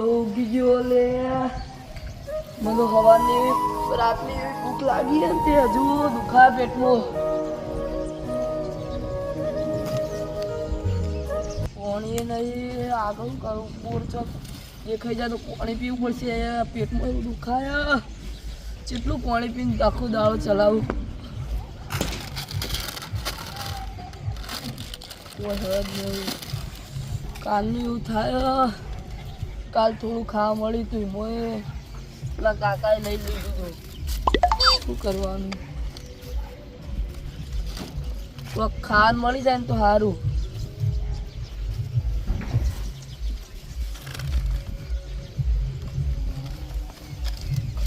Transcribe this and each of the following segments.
ઊંઘી ગયો લે. મને સવારની રાતની લાગી હજુ દુખાય પેટમાં. પાણી નહીં, આગળ કરું દેખાઈ જાય તો પાણી પીવું પડશે. પેટમાં એવું દુખાય. જેટલું પાણી પીને આખો દાળો ચલાવું. કાલનું એવું થાય. કાલ થોડું ખાવા મળ્યું હતું મોએ પેલા કાકાએ લઈ લીધું હતું શું કરવાનું? થોડુંક ખાવાનું મળી જાય ને તો સારું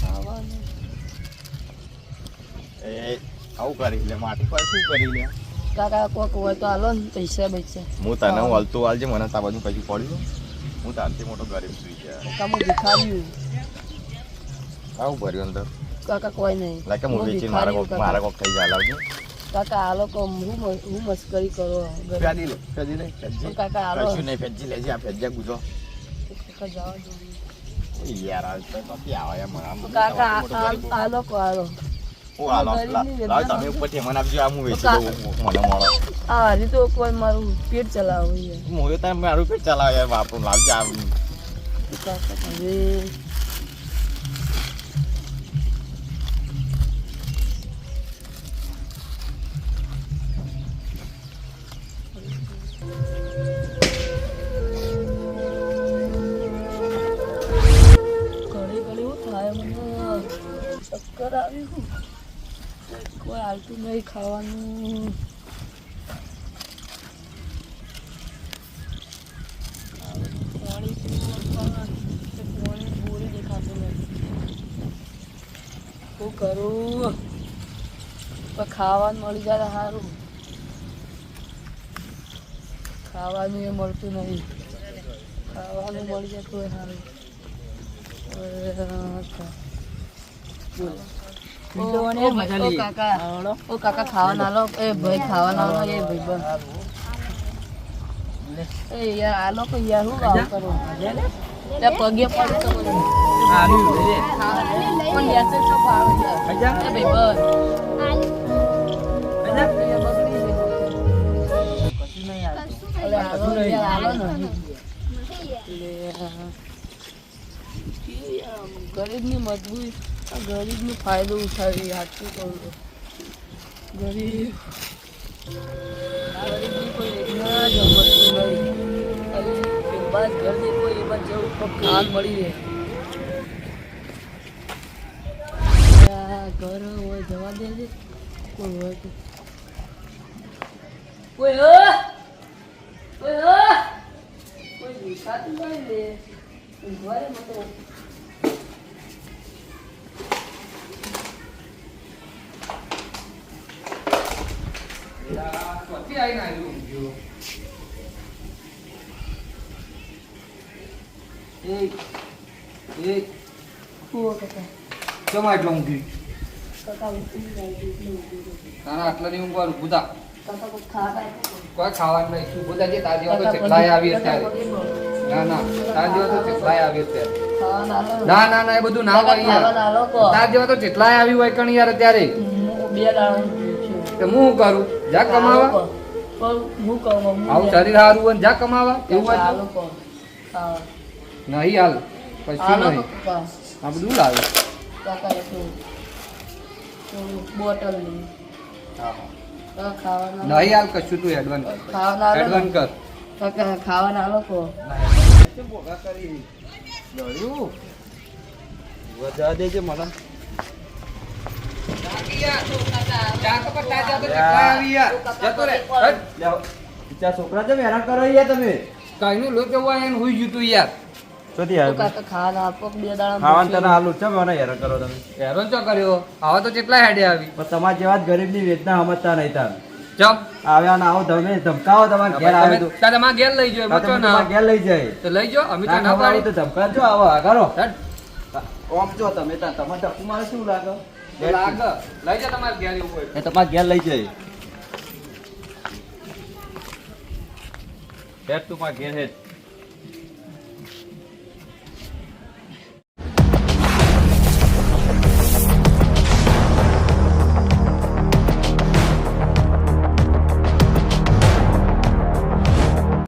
ખાવાનું. એ આવું કરી લે માટી પર શું કરી લે? કાકા કોક હોય તો હાલો ને પૈસા પૈસા હું તને હાલતું હાલજે મને તા બાજુ પછી પડ્યું હું તારથી મોટો ગરીબ થઈ ગયા કાકા હું ભિખાર્યું આવું ભર્યું અંદર? કાકા કોઈ નહીં. લાકે હું વેચી મારા ભિખારી કોક મારા કોક. થઈ જાય લાવજો. કાકા આ લોકો હું હું મસ્કરી કરો ફેજી લે ફેજી લે ફેજી કાકા હાલો કશું નહીં ફેજી લેજે આ ફેજ્યા ગુજો. કાકા જવા યાર આ તો નથી આવે એમ આમ તો કાકા આ- આ આ લોકો હાલો હું હાલો ગરીબની લાવ વેદના તમે ઉપરથી મને આપજો આ હું વેચી કા- દઉં મને મળો આ હજી તો કોઈ મારું પેટ ચલાવું છે હું એ તમે મારું પેટ ચલાવે યાર વાપરું લાવજો આ કાકા હવે ઘડી ઘડી શું થાય મને ચક્કર આવ્યું કોઈ આવતું નહીં ખાવાનું. પાણી પાણી દેખાતું નથી શું કરું? ખાવાનું મળી જાય સારું. ખાવાનું એ મળતું નહીં. ખાવાનું મળી જાય તો સારું. ઓ, કાકા. ખાવા ના એ ભાઈ ખાવા ના એ ભાઈ એ યાર આ લોકો યાર શું ભાવ કરો? ત્યાં પગે પડી તો બધું. પણ યાર તો ભાવ યાર ભાઈ બસ. એ બગડી ગયું. અલે આલો. ને યાર, આલો ને. લે, આ. કે યાર, ગરીબની મજબૂરી. આ ગરીબનો ફાયદો ઉઠાવી સાચું કહું ગરીબ. ગરીબની કોઈ યોજના જ અમલતી નહીં. બાદ ઘર દેખો એ જવું તો ખાન મળી રહે. ઘર હોય જવા દેજે. કોઈ કેમ આટલો ઊંઘી ઊંઘવાનું બુધા. કોઈ ખાવાનું નહીં. શું બધા તાર જેવા તો અત્યારે. ના ના. તાર જેવા તો ચકલાય આવી અત્યારે. ના. ના ના એ બધું ના હોય યાર. તાર જેવા તો ચેટલાય આવી હોય કણ યાર બે દાડા હું કરું? જા કમાવા. હું કહું આવું શરીર સારું હોય જા કમાવા એવું હોય નહીં હાલ કશું નહીં. આ બધું લાવે બોટલ નહીં. હાલ કશું તું એડવાન્સ ખાવાના કર. ખાવાના લોકો. વજા દેજે મને. છોકરા તમે તમે તમે જેવા જ ગરીબની વેદના સમજતા નહીં તાર ચમ આવ્યા ના આવો તમે ધમકાવો તમારે તમારા ઘેર લઈ જાય બચો તમે ઘેર લઈ જાય તો લઈ જાઓ અમે તો ના પાડી તો ધમકાવજો આવો. ઓમ જો તમે તાર તમારે મારે શું લાગ લઈ જા તમારે ઘેર એવું હોય એ તમારા ઘેર લઈ જાય હેડ તું મારા ઘેર હેડ